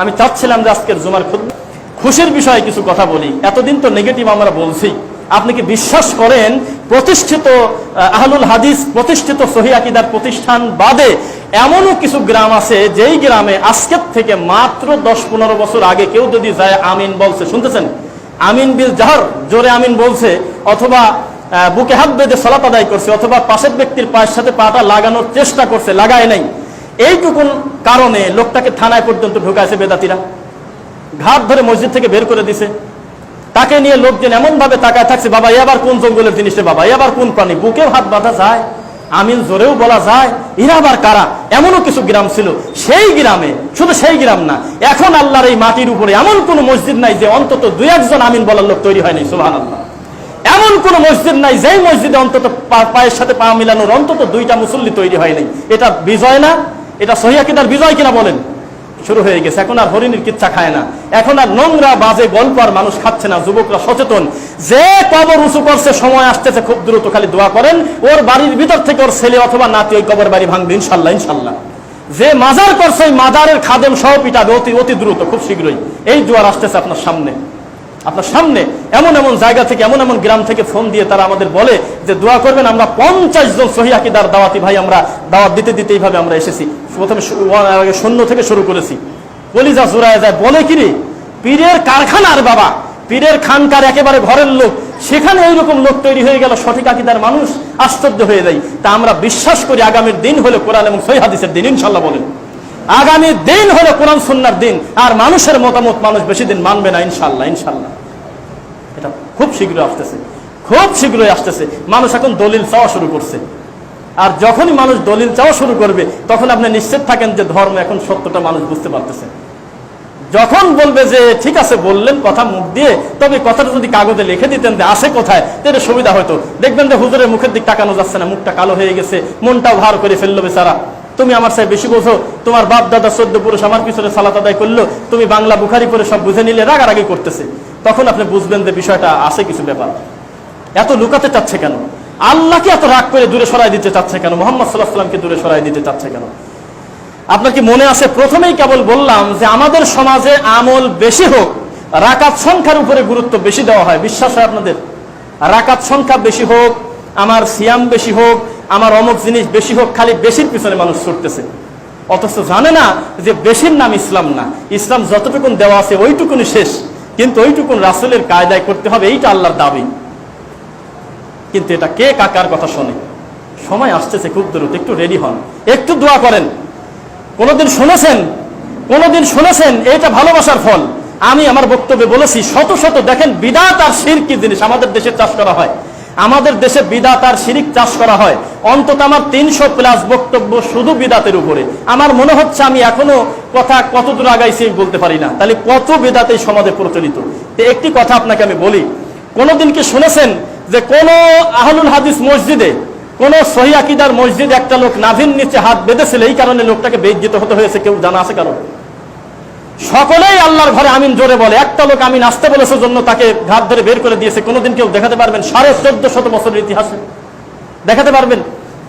আমি চাচ্ছিলাম যে আজকের জুমার খুব খুশির বিষয়ে কিছু কথা বলি। এতদিন তো নেগেটিভ আমরা বলছি। আপনি কি বিশ্বাস করেন প্রতিষ্ঠিত আহলুল হাদিস প্রতিষ্ঠিত সহি আকিদার প্রতিষ্ঠান বাদে এমনও কিছু গ্রাম আছে, যেই গ্রামে আজকের থেকে মাত্র দশ পনেরো বছর আগে কেউ যদি যায় আমিন বলছে। শুনতেছেন? আমিন বিল জাহর, জোরে আমিন বলছে, অথবা বুকে হাত বেঁধে সলাত আদায় করছে, অথবা পাশের ব্যক্তির পায়ের সাথে পাটা লাগানোর চেষ্টা করছে, লাগায় নাই। এইটুকুন কারণে লোকটাকে থানায় পর্যন্ত ঢুকাইছে বেদাতিরা। ঘাট ধরে মসজিদ থেকে বের করে দিছে। তাকে নিয়ে লোকজন এমন ভাবে তাকায় থাকছে, বাবা এবার কোন জঙ্গলের জিনিসটা বাবা? এবার কোন প্রাণী? বুকেও হাত বাঁধা যায়, আমিন জোরেও বলা যায়, এরা আবার কারা? এমনও কিছু গ্রাম ছিল। সেই গ্রামে, শুধু সেই গ্রাম না, এখন আল্লাহর এই মাটির উপরে এমন কোন মসজিদ নাই যে অন্তত দুই একজন আমিন বলার লোক তৈরি হয়নি সুহান আল্লাহ এমন কোন মসজিদ নাই যেই মসজিদে অন্তত পায়ের সাথে পা মিলানোর অন্তত দুইটা মুসল্লি তৈরি হয় নাই। এটা বিজয় না? এটা সহিয়াকিদার বিজয় কিনা বলেন? শুরু হয়ে গেছে। এখন আর হরিণের কিচ্ছা খায় না। এখন আর নোংরা, বাজে গল্প আর মানুষ খাচ্ছে না। যুবকরা সচেতন। যে কবর উঁচু করছে, সময় আসতেছে, খুব দ্রুত খালি দোয়া করেন। ওর বাড়ির ভিতর থেকে ওর ছেলে অথবা নাতি ওই কবর বাড়ি ভাঙবে, ইনশাল্লাহ ইনশাল্লাহ। যে মাজার করছে, ওই মাজারের খাদেম সহ পিটাবে অতি অতি দ্রুত, খুব শীঘ্রই। এই জোয়ার আসতেছে আপনার সামনে। আপনার সামনে এমন এমন জায়গা থেকে, এমন এমন গ্রাম থেকে ফোন দিয়ে তারা আমাদের বলে যে দোয়া করবেন, আমরা পঞ্চাশ জন সহিদার দাওয়াতি ভাই আমরা দাওয়াত দিতে দিতে এইভাবে আমরা এসেছি। প্রথমে শূন্য থেকে শুরু করেছি। কলিজা জোড়ায় যায়, বলে কি রে? পীরের কারখানার বাবা, পীরের খানকার একেবারে ঘরের লোক, সেখানে এইরকম লোক তৈরি হয়ে গেল, সঠিক আকিদার মানুষ আশ্চর্য হয়ে যায়। তা আমরা বিশ্বাস করি আগামীর দিন হলে কোরআন এবং সহি হাদিসের দিন, ইনশাল্লাহ বলেন। আগামী দিন হলো কোরআন সুন্নার দিন, আর মানুষের মতামত মানুষ বেশি দিন মানবে না ইনশাল্লাহ ইনশাল্লাহ এটা খুব শীঘ্রই আসতেছে, খুব শীঘ্রই আসতেছে। মানুষ এখন দলিল চাওয়া শুরু করছে। আর যখনই মানুষ দলিল চাওয়া শুরু করবে, তখন আপনি নিশ্চিত থাকেন যে ধর্ম এখন সত্যটা মানুষ বুঝতে পারতেছে। যখন বলবে যে, ঠিক আছে, বললেন কথা মুখ দিয়ে, তবে কথাটা যদি কাগজে লিখে দিতেন যে আসে কোথায়? তাহলে সুবিধা হতো। দেখবেন যে হুজুরের মুখের দিক তাকানো যাচ্ছে না, মুখটা কালো হয়ে গেছে, মনটাও ভার করে ফেলল বেচারা। তুমি আমার সাথে বেশি বোঝো, তোমার বাপ, দাদা, চোদ্দ পুরুষ আমার পিছনে সালাত আদায় করল, তুমি বাংলা বুখারি করে সব বুঝে নিলে, রাগারাগি করতেছে। তখন আপনি বুঝবেন যে বিষয়টা আছে কিছু ব্যাপার। এত লুকাতে চাচ্ছে কেন? আল্লাহকে এত রাগ করে দূরে সরাই দিতে চাচ্ছে কেন? মোহাম্মদ সাল্লাহ সাল্লামকে দূরে সরাই দিতে চাচ্ছে কেন? আপনার কি মনে আছে? প্রথমেই কেবল বললাম যে আমাদের সমাজে আমল বেশি হোক, রাকাত সংখ্যার উপরে গুরুত্ব বেশি দেওয়া হয়। বিশ্বাস হয় আপনাদের? রাকাত সংখ্যা বেশি হোক, আমার সিয়াম বেশি হোক আমার অমুক জিনিস বেশি হোক, খালি বেশির পিছনে মানুষ ছুটতেছে। অথচ জানে না যে বেশির নাম ইসলাম না। ইসলাম যতটুকুন দেওয়া আছে ওইটুকুনি শেষ। কিন্তু ওইটুকুন রাসুলের কায়দায় করতে হবে, এইটা আল্লাহর দাবি। কিন্তু এটা কে কাকার কথা শোনে? সময় আসতেছে খুব দ্রুত, একটু রেডি হন। একটু দোয়া করেন। কোনোদিন শুনেছেন? কোনোদিন শুনেছেন? এটা ভালোবাসার ফল। আমি আমার বক্তব্যে বলেছি, শত শত দেখেন, বিদাত আর শির কি জিনিস আমাদের দেশে চাষ করা হয়। আমাদের দেশে বিদাত আর শিরিক চাষ করা হয়। অন্তত আমার তিনশো প্লাস বক্তব্য শুধু বিদাতের উপরে। আমার মনে হচ্ছে আমি এখনও কথা কত দূর আগাইছি বলতে পারি না। তাহলে কত বিদাত এই সমাজে প্রচলিত? একটি কথা আপনাকে আমি বলি। কোনোদিন কি শুনেছেন যে কোন আহলুল হাদিস মসজিদে, কোন সহি আকিদার মসজিদ একটা লোক নাভির নিচে হাত বেঁধেছিল, এই কারণে লোকটাকে বেজ্জিত হতে হয়েছে, কেউ জানা আছে কারণ সকলেই আল্লাহর ঘরে আমিন জোরে বলে। একটা লোক আমিন আসতে বলেছে জন্য তাকে ঘাট ধরে বের করে দিয়েছে। কোনোদিন কেউ দেখাতে পারবেন সাড়ে চোদ্দ শত বছরের ইতিহাসে। দেখাতে পারবেন?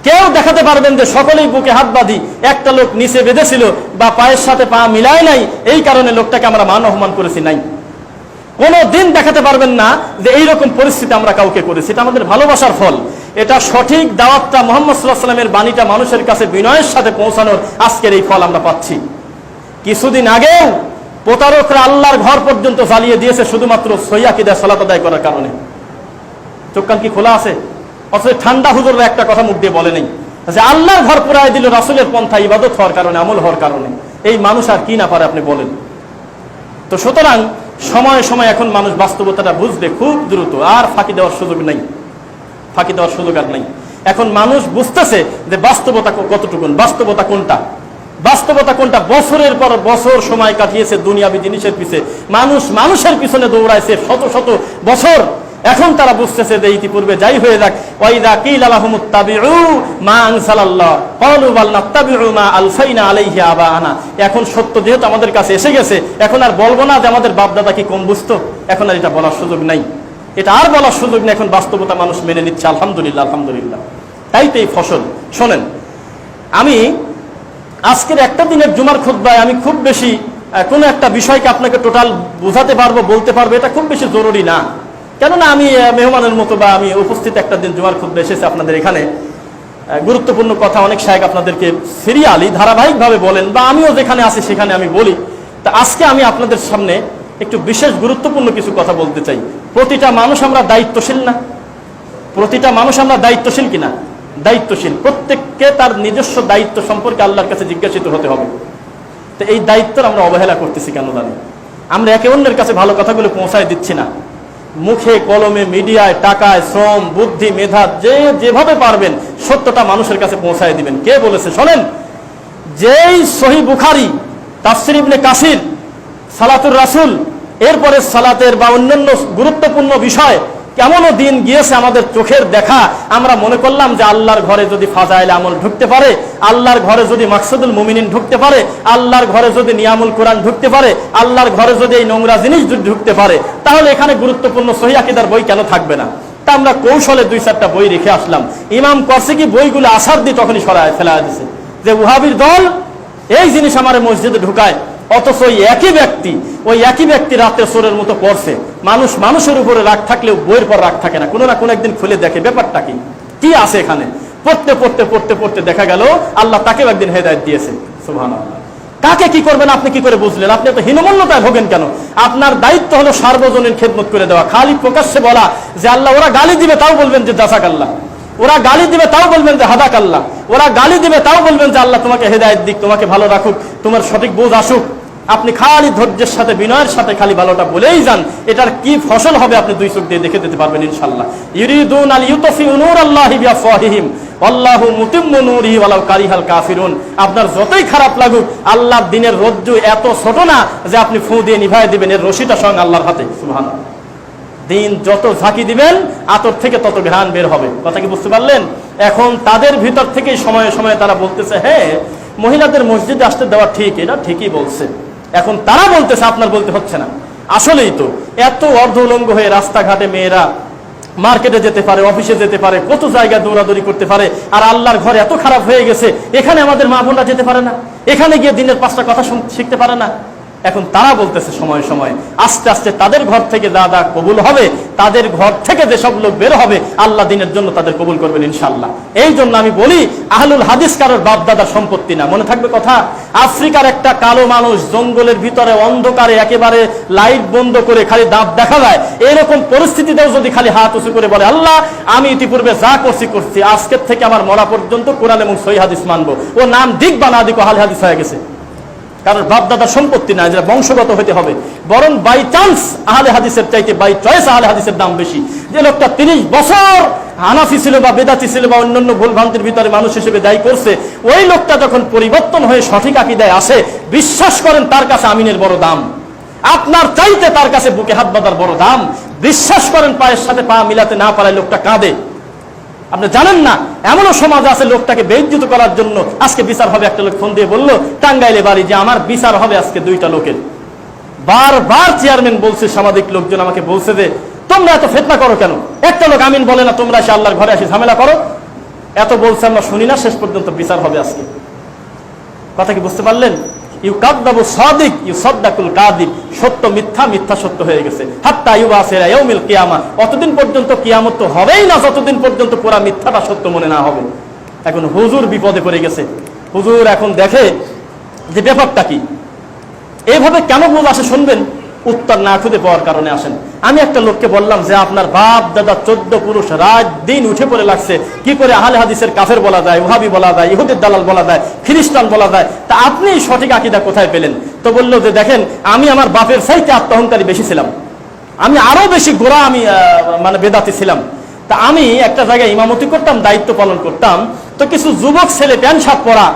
কেউ দেখাতে পারবেন যে সকলেই বুকে হাত বাঁধি একটা লোক নিচে বেঁধেছিল বা পায়ের সাথে পা মিলায় নাই, এই কারণে লোকটাকে আমরা মান অপমান করেছি নাই। কোনো দিন দেখাতে পারবেন না যে এইরকম পরিস্থিতি আমরা কাউকে করেছি। এটা আমাদের ভালোবাসার ফল। এটা সঠিক দাওয়াতটা মোহাম্মদ সাল্লাহ সাল্লামের বাণীটা মানুষের কাছে বিনয়ের সাথে পৌঁছানোর আজকের এই ফল আমরা পাচ্ছি। কিছুদিন আগেও প্রতারকরা আল্লাহর ঘর পর্যন্ত জ্বালিয়ে দিয়েছে শুধুমাত্র সৈয়াকিদা সলাত আদায় করার কারণে। চোখ কান কি খোলা আছে? অথচ ঠান্ডা হুজুররা একটা কথা মুখ দিয়ে বলে নেই যে আল্লাহর ঘর পুরাই দিল, রাসুলের পন্থা ইবাদত হওয়ার কারণে, আমল হওয়ার কারণে। এই মানুষ আর কি না পারে আপনি বলেন। তো সুতরাং সময়ে সময় এখন মানুষ বাস্তবতাটা বুঝবে খুব দ্রুত, আর ফাঁকি দেওয়ার সুযোগ নেই। ফাঁকি দেওয়ার সুযোগ আর নেই। এখন মানুষ বুঝতেছে যে বাস্তবতা কতটুকুন, বাস্তবতা কোনটা? বাস্তবতা কোনটা? বছরের পর বছর সময় কাটিয়েছে দুনিয়াবি জিনিসের পিছে। মানুষ মানুষের পিছনে দৌড়াইছে শত শত বছর। এখন তারা বুঝতেছে যে ইতিপূর্বে যাই হয়ে যাক। ওয়াইদা কিল আলাহমুত তাবিউ মা আনসালাল্লাহ। ক্বালু বাল নাত্তাবিউ মা আলফাইনা আলাইহি আবাআনা। এখন সত্য যেহেতু আমাদের কাছে এসে গেছে, এখন আর বলব না যে আমাদের বাপ দাদা কি কম বুঝতো এখন আর এটা বলার সুযোগ নাই। এটা আর বলার সুযোগ নেই, এখন বাস্তবতা মানুষ মেনে নিচ্ছে। আলহামদুলিল্লাহ আলহামদুলিল্লাহ। তাই তো এই ফসল। শোনেন, আমি আজকের একটা দিনের জুমার খুদ্ায় আমি খুব বেশি কোনো একটা বিষয়কে আপনাকে টোটাল বোঝাতে পারব, বলতে পারব, এটা খুব বেশি জরুরি না। কেননা আমি মেহমানের মতো বা আমি উপস্থিত একটা দিন জুমার খুব এসেছি আপনাদের এখানে। গুরুত্বপূর্ণ কথা, অনেক সাহেব আপনাদেরকে সিরিয়ালি ধারাবাহিকভাবে বলেন বা আমিও যেখানে আছি সেখানে আমি বলি। তা আজকে আমি আপনাদের সামনে একটু বিশেষ গুরুত্বপূর্ণ কিছু কথা বলতে চাই। প্রতিটা মানুষ আমরা দায়িত্বশীল না? প্রতিটা মানুষ আমরা দায়িত্বশীল কিনা? দায়িত্বশীল। প্রত্যেককে তার নিজস্ব দায়িত্ব সম্পর্কে আল্লাহর কাছে জিজ্ঞাসিত হতে হবে। তো এই দায়িত্বের আমরা অবহেলা করতেছি কেন জানি? আমরা একে অন্যের কাছে ভালো কথাগুলো পৌঁছায় দিচ্ছি না। মুখে, কলমে, মিডিয়ায় টাকায় শ্রম, বুদ্ধি, মেধা, যে যেভাবে পারবেন, সত্যটা মানুষের কাছে পৌঁছায় দিবেন। কে বলেছে? শোনেন, যেই সহি বুখারি, তাফসির ইবনে কাসির, সালাতুর রাসুল, এরপরে সালাতের বা অন্যান্য গুরুত্বপূর্ণ বিষয় কেমনও দিন গিয়েছে আমাদের চোখের দেখা, আমরা মনে করলাম যে আল্লাহর ঘরে যদি ফাজাইল আমল ঢুকতে পারে, আল্লাহর ঘরে যদি মাকসুদুল মুমিনিন ঢুকতে পারে, আল্লাহর ঘরে যদি নিয়ামুল কোরআন ঢুকতে পারে, আল্লাহর ঘরে যদি এই নোংরা জিনিস ঢুকতে পারে, তাহলে এখানে গুরুত্বপূর্ণ সহিয়াকিদার বই কেন থাকবে না? তা আমরা কৌশলে দুই চারটা বই রেখে আসলাম। ইমাম করসিকি বইগুলো আসার দিয়ে তখনই সরায় ফেলা দিছে যে, উহাবির দল এই জিনিস আমার মসজিদে ঢুকায় অথচ ওই একই ব্যক্তি, ওই একই ব্যক্তি রাতে সোরের মতো পড়ছে। মানুষ মানুষের উপরে রাগ থাকলেও বইয়ের পর রাগ থাকে না। কোনো না কোনো একদিন খুলে দেখে। ব্যাপারটা কি? কি আছে এখানে? পড়তে পড়তে পড়তে পড়তে দেখা গেল, আল্লাহ তাকেও একদিন হেদায়ত দিয়েছে। সুবহান কাকে কি করবেন আপনি কি করে বুঝলেন? আপনি তো হীনমন্যতায় ভোগেন কেন? আপনার দায়িত্ব হলো সার্বজনীন খেদমত করে দেওয়া। খালি প্রকাশ্যে বলা যে আল্লাহ, ওরা গালি দিবে, তাও বলবেন যে জাসাক আল্লাহ। ওরা গালি দিবে, তাও বলবেন যে হাদাক আল্লাহ। ওরা গালি দিবে, তাও বলবেন যে আল্লাহ তোমাকে হেদায়ত দিক, তোমাকে ভালো রাখুক, তোমার সঠিক বোঝ আসুক। আপনি খালি ধৈর্যের সাথে, বিনয়ের সাথে খালি ভালোটা বলেই যান, এটার কি ফসল হবে আপনি দুই চোখ দিয়ে দেখে দিতে পারবেন ইনশাল্লাহ ইউরিদুন আল ইউতফি নূর আল্লাহি বিআফওয়াহিহিম আল্লাহু মুতিম্মু নূরিহি ওয়ালাউ কারিহাল কাফিরুন। আপনার যতই খারাপ লাগুক, আল্লাহর দিনের রজ্জু এত ছোট না যে আপনি ফু দিয়ে নিভায় দিবেন, এর রশিটা স্বয়ং আল্লাহর হাতে। সুবহানাল্লাহ। দিন যত ঝাঁকি দিবেন, আতর থেকে তত ঘ্রাণ বের হবে। কথা কি বুঝতে পারলেন? এখন তাদের ভিতর থেকেই সময়ে সময়ে তারা বলতেছে হ্যাঁ মহিলাদের মসজিদে আসতে দেওয়া ঠিক, এটা ঠিকই বলছে। এখন তারা বলতেছে, আপনার বলতে হচ্ছে না। আসলেই তো, এত অর্ধ উলঙ্গ হয়ে রাস্তাঘাটে মেয়েরা মার্কেটে যেতে পারে, অফিসে যেতে পারে, কত জায়গায় দৌড়াদৌড়ি করতে পারে, আর আল্লাহর ঘর এত খারাপ হয়ে গেছে, এখানে আমাদের মা বোনরা যেতে পারে না। এখানে গিয়ে দিনের পাঁচটা কথা শিখতে পারে না। এখন তারা বলতেছে সময় সময়। আস্তে আস্তে তাদের ঘর থেকে যা যা কবুল হবে, তাদের ঘর থেকে যেসব লোক বের হবে, আল্লাহ দিনের জন্য তাদের কবুল করবেন ইনশাল্লাহ এই জন্য আমি বলি, আহলুল হাদিস কারোর বাপ দাদার সম্পত্তি না। মনে থাকবে কথা? আফ্রিকার একটা কালো মানুষ জঙ্গলের ভিতরে অন্ধকারে একেবারে লাইট বন্ধ করে খালি দাঁত দেখা যায়। এরকম পরিস্থিতিতেও যদি খালি হাত উঁচু করে বলে, আল্লাহ, আমি ইতিপূর্বে যা করছি করছি, আজকের থেকে আমার মরা পর্যন্ত কোরআন এবং সহি হাদিস মানবো। ও নাম দিক বা না দিক হাল হাদিস হয়ে গেছে। কারণ বাপ দাদার সম্পত্তি না যেটা বংশগত হতে হবে। বরং বাই চান্স আহলে হাদিসের চাইতে বাই চয়েস আহলে হাদিসের দাম বেশি। যে লোকটা তিরিশ বছর হানাফি ছিল বা বেদাতি ছিল বা অন্যান্য ভুল ভ্রান্তির ভিতরে মানুষ হিসেবে দায়ী করছে, ওই লোকটা যখন পরিবর্তন হয়ে সঠিক আকিদায় আসে, বিশ্বাস করেন তার কাছে আমিনের বড় দাম। আপনার চাইতে তার কাছে বুকে হাত বাঁধার বড় দাম। বিশ্বাস করেন পায়ের সাথে পা মিলাতে না পারায় লোকটা কাঁদে। আপনি জানেন না, এমনও সমাজ আছে লোকটাকে বেজ্জিত করার জন্য আজকে বিচার হবে। একটা লোক ফোন দিয়ে বলল, টাঙ্গাইলে বাড়ি যে আমার বিচার হবে আজকে দুইটা লোকের। বারবার চেয়ারম্যান বলছে, সামাজিক লোকজন আমাকে বলছে যে, তোমরা এত ফেতনা করো কেন? একটা লোক আমিন বলে না, তোমরা এসে আল্লাহর ঘরে এসে ঝামেলা করো। এত বলছে, আমরা শুনি না, শেষ পর্যন্ত বিচার হবে আজকে। কথা কি বুঝতে পারলেন? ইউ কাদ্দাবু সাদিক ইউ সাদ্দাকুল কাদিব। সত্য মিথ্যা মিথ্যা সত্য হয়ে গেছে। হাত্তা ইউবাসেরা ইয়াউমিল কিয়ামা। অতদিন পর্যন্ত কিয়ামত তো হবেই না, যতদিন পর্যন্ত পুরা মিথ্যাটা সত্য মনে না হবে। এখন হুজুর বিপদে পড়ে গেছে। হুজুর এখন দেখে যে ব্যাপারটা কি? এইভাবে কেন বোঝ আসে শুনবেন? উত্তর না খুঁজে পাওয়ার কারণে আসেন। আমি একটা লোককে বললাম যে, আপনার বাপ, দাদা, চোদ্দ পুরুষ রাত দিন উঠে পড়ে লাগছে। কি করে আহলে হাদিসের কাফের বলা যায় উহাবি বলা যায়, ইহুদের দালাল বলা যায়, খ্রিস্টান বলা যায়? তা আপনি সঠিক আকিদা কোথায় পেলেন? তো বলল যে, দেখেন, আমি আমার বাপের সাইতে আত্মহংকারী বেশি ছিলাম। আমি আরও বেশি গোড়া আমি মানে বেদাতি ছিলাম। তা আমি একটা জায়গায় ইমামতি করতাম, দায়িত্ব পালন করতাম। তো কিছু যুবক ছেলে প্যান্ট শার্ট পরা,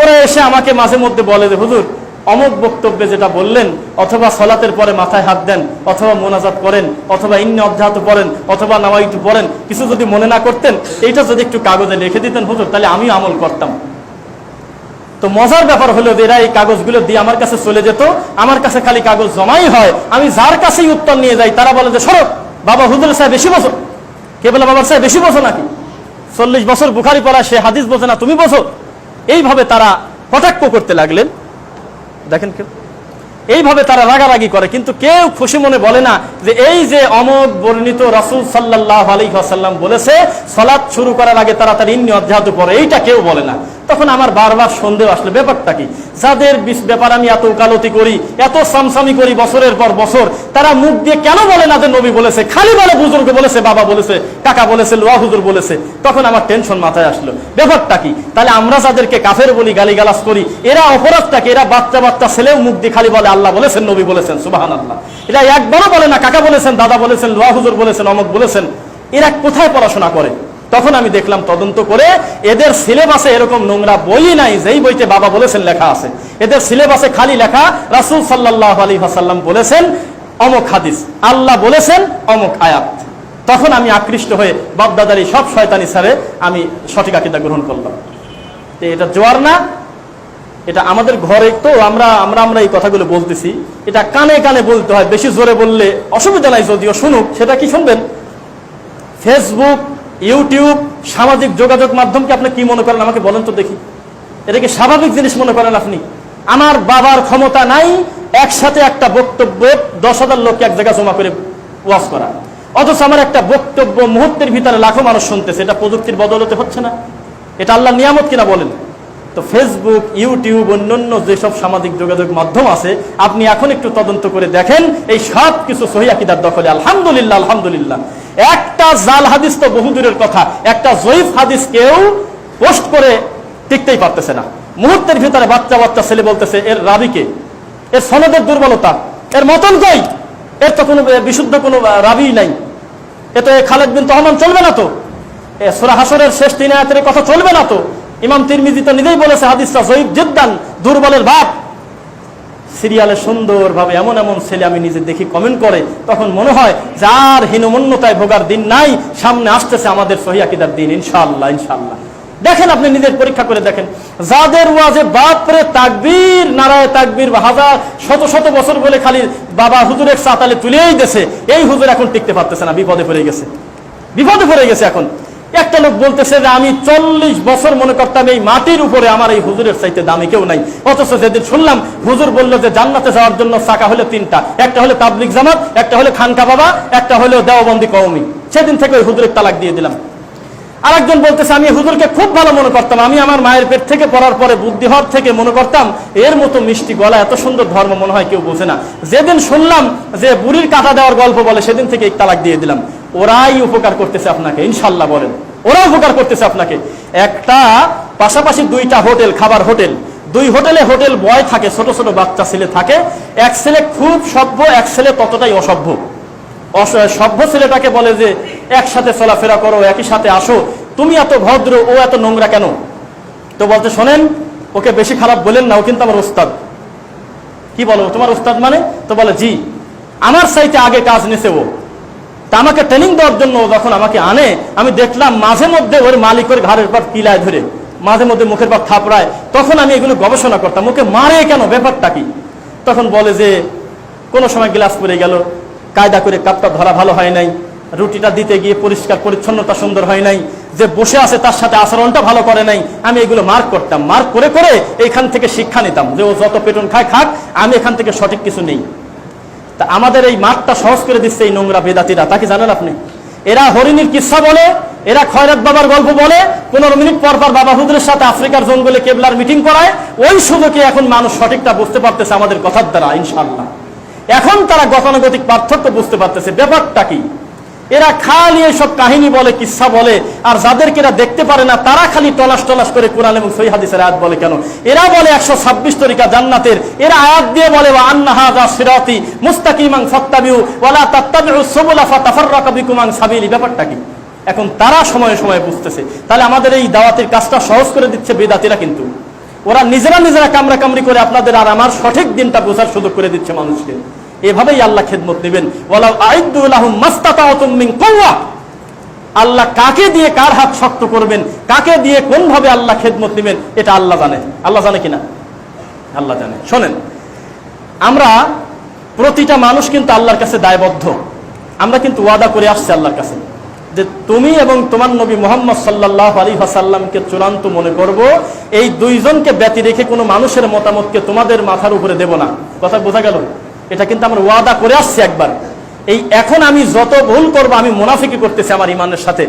ওরা এসে আমাকে মাঝে মধ্যে বলে যে, হুজুর অমুক বক্তব্যে যেটা বললেন, অথবা সলাতের পরে মাথায় হাত দেন, অথবা মোনাজাত করেন, অথবা ইন্ন অধ্যাত পড়েন, অথবা নামাইটু পড়েন, কিছু যদি মনে না করতেন, এইটা যদি একটু কাগজে লিখে দিতেন, হুজুর, তাহলে আমি আমল করতাম। তো মজার ব্যাপার হলো এরা এই কাগজগুলো দিয়ে আমার কাছে চলে যেত, আমার কাছে খালি কাগজ জমাই হয়, আমি যার কাছেই উত্তর নিয়ে যাই, তারা বলে যে সরব বাবা হুজুর সাহেব বেশি বসো কে বলে, বাবার সাহেব বেশি বছর নাকি? চল্লিশ বছর বুখারি পড়া, সে হাদিস বোঝে না, তুমি বসো এইভাবে তারা কটাক্ষ করতে লাগলেন। দেখেন কেউ? এইভাবে তারা রাগারাগি করে, কিন্তু কেউ খুশি মনে বলে না যে এই যে অমোদ বর্ণিত রাসূল সাল্লাহ আলী আসাল্লাম বলেছে সলাৎ শুরু করার আগে তারা তার ইন্নি অধ্যাহত পড়ে এইটা কেউ বলে না। তখন আমার বারবার সন্দেহ আসলে, ব্যাপারটা কি? যাদের ব্যাপার আমি এত উকালতি করি, এত সামসামি করি বছরের পর বছর, তারা মুখ দিয়ে কেন বলে না যে নবী বলেছে? খালি বলে বুজুর্গ বলেছে, বাবা বলেছে, কাকা বলেছে, লোয়া হুজুর বলেছে। তখন আমার টেনশন মাথায় আসলো। ব্যাপারটা কি? তাহলে আমরা যাদেরকে কাফের বলি, গালিগালাজ করি, এরা অপরাধটাকে, এরা বাচ্চা বাচ্চা ছেলেও মুখ দিয়ে খালি বলে আল্লাহ বলেছেন, নবী বলেছেন সুবাহান আল্লাহ এরা একবারও বলে না, কাকা বলেছেন, দাদা বলেছেন, লোয়া হুজুর বলেছেন, অমক বলেছেন। এরা কোথায় পড়াশোনা করে? তখন আমি দেখলাম তদন্ত করে এদের সিলেবাসে এরকম নোংরা বই নাই, যেই বইতে বাবা বলেছেন লেখা আছে। এদের সিলেবাসে খালি লেখা, রাসূল সাল্লাহ আলী হাসাল্লাম বলেছেন, অমক হাদিস। আল্লাহ বলেছেন, অমক আয়াত। তখন আমি আকৃষ্ট হয়ে, বাপদাদারি সব শয়তানি সারে আমি সঠিক আকিদা গ্রহণ করলাম। এটা জোয়ার না এটা আমাদের ঘরে তো আমরা আমরা আমরা এই কথাগুলো বলতেছি। এটা কানে কানে বলতে হয়, বেশি জোরে বললে অসুবিধা নাই যদিও, শুনুক, সেটা কি শুনবেন? ফেসবুক ইউটিউব সামাজিক যোগাযোগ মাধ্যমকে আপনি কি মনে করেন? আমাকে বলেন তো দেখি। এটা কি স্বাভাবিক জিনিস মনে করেন আপনি? আমার বাবার ক্ষমতা নাই, একসাথে একটা বক্তব্য, দশ হাজার লোককে এক জায়গায় জমা করে ওয়াজ করা। অথচ আমার একটা বক্তব্য মুহূর্তের ভিতরে লাখো মানুষ শুনতেছে, এটা প্রযুক্তির বদলতে হচ্ছে না। এটা আল্লাহ নিয়ামত কিনা বলেন? তো ফেসবুক ইউটিউব অন্যান্য যেসব সামাজিক যোগাযোগ মাধ্যম আছে, আপনি এখন একটু তদন্ত করে দেখেন, এই সব কিছু সহিদার দখলে। আলহামদুলিল্লাহ আলহামদুলিল্লাহ। একটা জাল হাদিস তো বহুদূরের কথা, একটা জয়ীফ হাদিস কেউ পোস্ট করে টিকতেই পারতেছে না। মুহূর্তের ভিতরে বাচ্চা বাচ্চা ছেলে বলতেছে, এর রাবিকে এর সনদের দুর্বলতা? এর মতন কই এর তো কোনো বিশুদ্ধ কোনো রাবি নাই। এ তো খালেদ বিন তহমান চলবে না তো? এ সুরা হাসরের শেষ আয়াতের কথা চলবে না তো? ইমাম তিরমিজি তো নিজেই বলেছে, হাদিসটা জয়ীব জিদ্দান, দুর্বলের বাপ। সিরিয়ালে সুন্দরভাবে এমন এমন ছেলে আমি নিজে দেখি কমেন্ট করে, তখন মনে হয় যার হীনমন্যতায় ভোগার দিন নাই, সামনে আসতেছে আমাদের সহিয়াকিদার দিন, ইনশাআল্লাহ ইনশাআল্লাহ। দেখেন আপনি নিজের পরীক্ষা করে দেখেন, যাদের ওয়াজে বাপরে তাকবীর, নারায় তাকবীর হাজার, শত শত বছর বলে খালি বাবা হুজুরের চাতালে তুলেই দেছে এই হুজুর এখন টিকতে পারতেছে না, বিপদে পড়ে গেছে। বিপদে পড়ে গেছে এখন। একটা লোক বলতেছে যে আমি চল্লিশ বছর মনে করতাম এই মাটির উপরে আমার এই হুজুরের চাইতে দামি কেউ নাই। অথচ যেদিন শুনলাম হুজুর বলল যে জান্নাতে যাওয়ার জন্য চাকা হলো তিনটা, একটা হলো তাবলিক জামাত, একটা হলো খানকা বাবা, একটা হলো দেওবন্দি কৌমি সেদিন থেকে ওই হুজুরের তালাক দিয়ে দিলাম। আরেকজন বলতেছে, আমি হুজুরকে খুব ভালো মনে করতাম। আমি আমার মায়ের পেট থেকে পড়ার পরে বুদ্ধি হওয়ার থেকে মনে করতাম, এর মতো মিষ্টি গলা, এত সুন্দর ধর্ম মনে হয় কেউ বোঝে না। যেদিন শুনলাম যে বুড়ির কাটা দেওয়ার গল্প বলে, সেদিন থেকে এক তালাক দিয়ে দিলাম। ওরাই উপকার করতেছে আপনাকে, ইনশাল্লাহ বলেন। ওরা উপকার করতেছে আপনাকে। একটা, পাশাপাশি দুইটা হোটেল, খাবার হোটেল। দুই হোটেলে হোটেল বয় থাকে, ছোট ছোট বাচ্চা ছেলে থাকে। এক ছেলে খুব সভ্য, এক ছেলে ততটাই অসভ্য। সভ্য ছেলেটাকে বলে যে, একসাথে চলাফেরা করো, একই সাথে আসো। তুমি এত ভদ্র, ও এত নোংরা কেন? তো বলতে শোনেন, ওকে বেশি খারাপ বলেন না, ও কিন্তু আমার ওস্তাদ। কি বলো, তোমার ওস্তাদ মানে? তো বলে, জি, আমার সাইতে আগে কাজ নিছে ও। তা আমাকে ট্রেনিং দেওয়ার জন্য যখন আমাকে আনে, আমি দেখলাম মাঝে মধ্যে ওর মালিকের ঘাড়ের পর কিলায় ধরে, মাঝে মধ্যে মুখের পর থাপড়ায়। তখন আমি এগুলো গবেষণা করতাম। ওকে মারে কেন? ব্যাপারটা কি? তখন বলে যে, কোনো সময় গ্লাস পরে গেল, কায়দা করে কাপটা ধরা ভালো হয় নাই, রুটিটা দিতে গিয়ে পরিষ্কার পরিচ্ছন্নতা সুন্দর হয় নাই, যে বসে আছে তার সাথে আচরণটা ভালো করে নাই, আমি এগুলো মার্ক করতাম। মার্ক করে করে এইখান থেকে শিক্ষা নিতাম যে ও যত পেটন খায়, খাক, আমি এখান থেকে সঠিক কিছু নেই। তা আমাদের এই মাঠটা সহজ করে দিচ্ছে এই নোংরা বেদাতিরা। তাকে জানেন আপনি? এরা হরিণীর কিসা বলে, এরা খয়রাত বাবার গল্প বলে, পনেরো মিনিট পর পর বাবা হুদুরের সাথে আফ্রিকার জঙ্গলে কেবলার মিটিং করায়, ওই সুযোগে এখন মানুষ সঠিকটা বুঝতে পারতেছে আমাদের কথার দ্বারা ইনশাল্লাহ এখন তারা গতানুগতিক পার্থক্য বুঝতে পারতেছে। ব্যাপারটা কি? এরা খালি এসব কাহিনী বলে, কিসা বলে, আর যাদেরকে এরা দেখতে পারে না, তারা খালি টলাস টলাস করে কোরআন এবং সহি হাদিসের আয়াত বলে কেন? এরা বলে একশো ছাব্বিশ তরিকা জান্নাতের। এরা আয়াত দিয়ে বলে ওয়া আন্নাহা যা সিরাতি মুস্তাকিমাং ফাত্তাবিউ ওয়ালা তাত্তাবিউ সুবুলা ফাতাফাররাকা সাবিলি। ব্যাপারটা কি? এখন তারা সময়ে সময়ে বুঝতেছে। তাহলে আমাদের এই দাওয়াতের কাজটা সহজ করে দিচ্ছে বেদাতিরা কিন্তু। ওরা নিজেরা নিজেরা কামড়া কামড়ি করে আপনাদের আর আমার সঠিক দিনটা বোঝার সুযোগ করে দিচ্ছে মানুষকে। এভাবেই আল্লাহ খেদমত নেবেন। আল্লাহ কাকে দিয়ে কার হাত শক্ত করবেন? কাকে দিয়ে কোন ভাবে আল্লাহ খেদমত নেবেন? এটা আল্লাহ জানে। আল্লাহ জানে কিনা? আল্লাহ জানে। শোনেন, আমরা প্রতিটা মানুষ কিন্তু আল্লাহর কাছে দায়বদ্ধ। আমরা কিন্তু ওয়াদা করে আসছি আল্লাহর কাছে। যে তুমি এবং তোমার নবী মোহাম্মদ সাল্লাহ আলী হাসাল্লামকে চূড়ান্ত মনে করব। এই দুইজনকে ব্যতি রেখে কোনো মানুষের মতামতকে তোমাদের মাথার উপরে দেব না। কথা বোঝা গেল? এটা কিন্তু আমার ওয়াদা করে আসছে একবার। এই এখন আমি যত ভুল করব, আমি মুনাফিকি করতেছি আমার ইমানের সাথে।